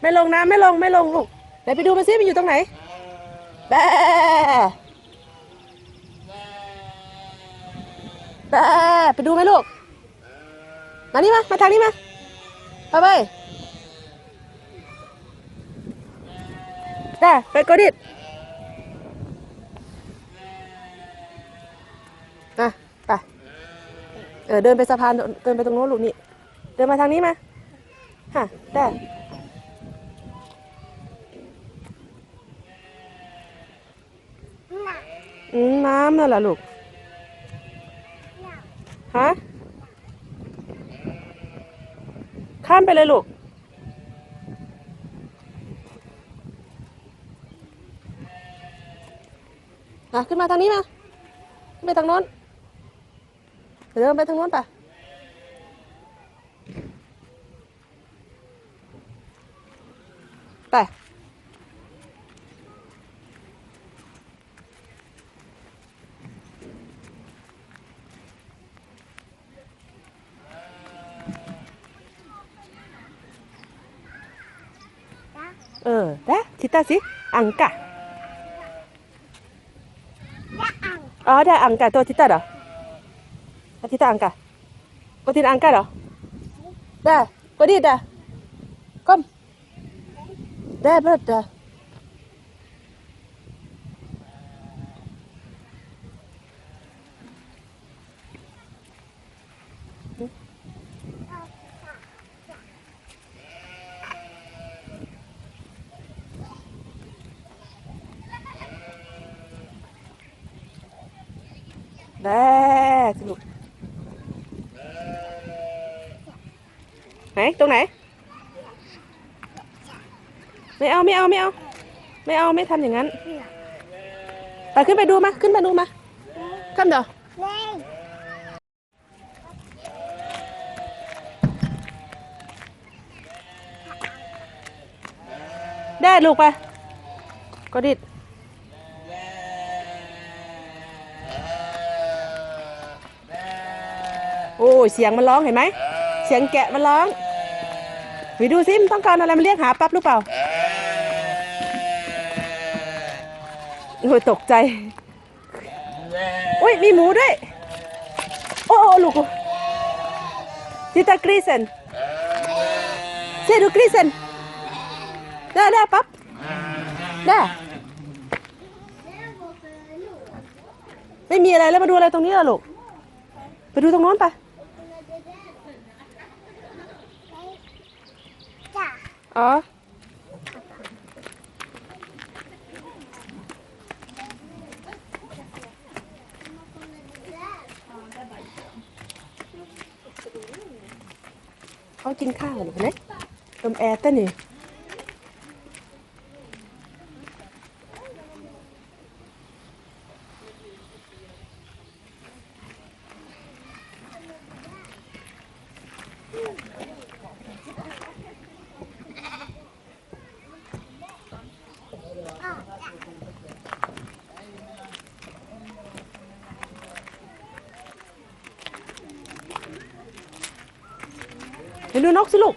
ไม่ลงนะไม่ลงไม่ลงลูกไหนไปดูมาซิมันอยู่ตรงไหนแบะแบะไปดูไหมลูก มานี่มา มาทางนี้มาไปไปได้ไปกดดิดอะไป เออเดินไปสะพานเดินไปตรงโน้นลูกนี่ เดินมาทางนี้มาฮะได้ อืม นั่นแหละลูก ฮะ ข้ามไปเลยลูกมาขึ้นมาทางนี้มา ขึ้นไปทางโน้น เดี๋ยวเดินไปทางโน้นไปไป Uh, dah? Kita si angka. Oh, dah angka. Tu kita dah. Kita angka. Kau tidak angka dah? Dah. Kau dia dah. Kom. Dah, berat dah. Dah sini ไหนตรงไหน ไม่เอาไม่เอาไม่เอา ไม่เอาไม่ทำอย่างนั้นไปขึ้นไปดูมาขึ้นไปดูมาขึ้นเดี๋ยวได้ลูกไปก็ดิด โอ้เสียงมันร้องเห็นไหม เสียงแกะมันร้องไปดูซิมันต้องการอะไรมันเรียกหาปั๊บหรือเปล่าโอ้ยตกใจอุ้ยมีหมูด้วย โอ้โอ้ลูกทิตากรีเซนเซดูกรีเซนได้ได้ปั๊บได้ไม่มีอะไรแล้วมาดูอะไรตรงนี้ล่ะลูก ไปดูตรงโน้นไป อ๋อเขากินข้าวหรือไงลมแอร์เต้นี่ ดูนกสิลูก